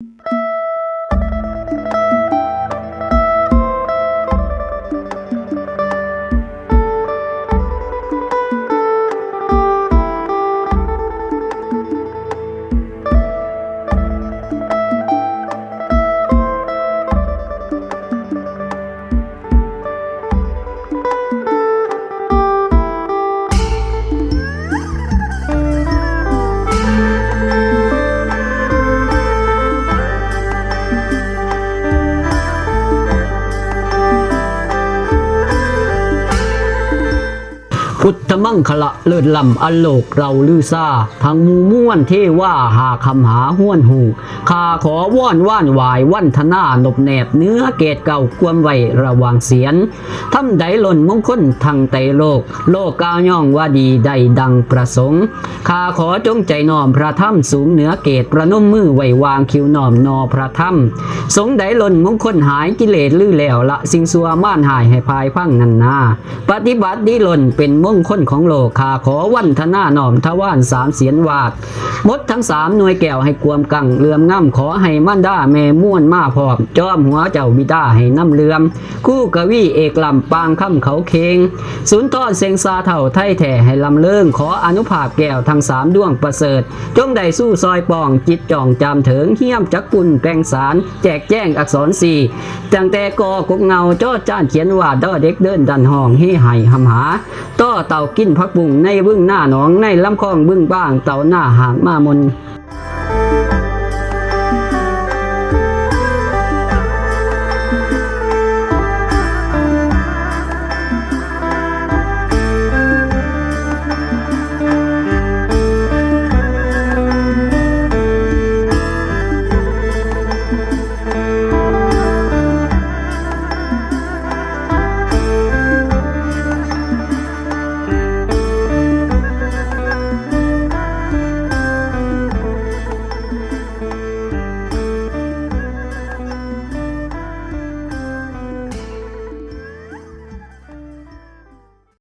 you พุทธมังคละเลิศลำอโลกเราลือซาทั้งมูม่วนเทว่าหาคำหาห้วนหูข้าขอว่อนว่านวายวันธนาหนบแนบเนื้อเกตเก่าควมไว้ระวังเสียนทำใดหล่นมงคลทางไตโลก โลกก้าวย่องว่าดีใดดังประสงค์ข้าขอจงใจน้อมพระธรรมสูงเหนือเกตประนมมือไว้วางคิวน้อมนอพระธรรม สงใดหล่นมงคลหายกิเลสลือแล้วละสิ่งสัวม่านหายให้พายพังนันนา ปฏิบัติดีหล่นเป็นมงคลของโลกขาขอวันธนาหนอมทว่านสามเสียนวาดมดทั้งสามหน่วยแก้วให้กวมกังเลื่อมง่ำขอให้มั่นด้าแม่ม่วนมาพร้อมจอมหัวเจ้าบิดาให้น้ำเลื่อม คู่กวีเอกลำปางค่ำเขาเคงสุนทรเซงซาเถ่าไทยแท่ให้ลำเลิงขออนุภาพแก้วทั้งสามดวงประเสริฐ จงได้สู้ซอยปองจิตจ่องจำเถิงเฮี้ยมจักปุ่นแปลงสาร แจกแจ้งอักษรสี่จังแต่กอกกเงาจ้อจ้านเขียนว่าด้อเด็กเดินดันห้องให้ไห้หำหาต้อเต่ากินพักบุ่งในบึ้งหน้าหนองในลำคลองบึ้งบ้างเต่าหน้าหางมามน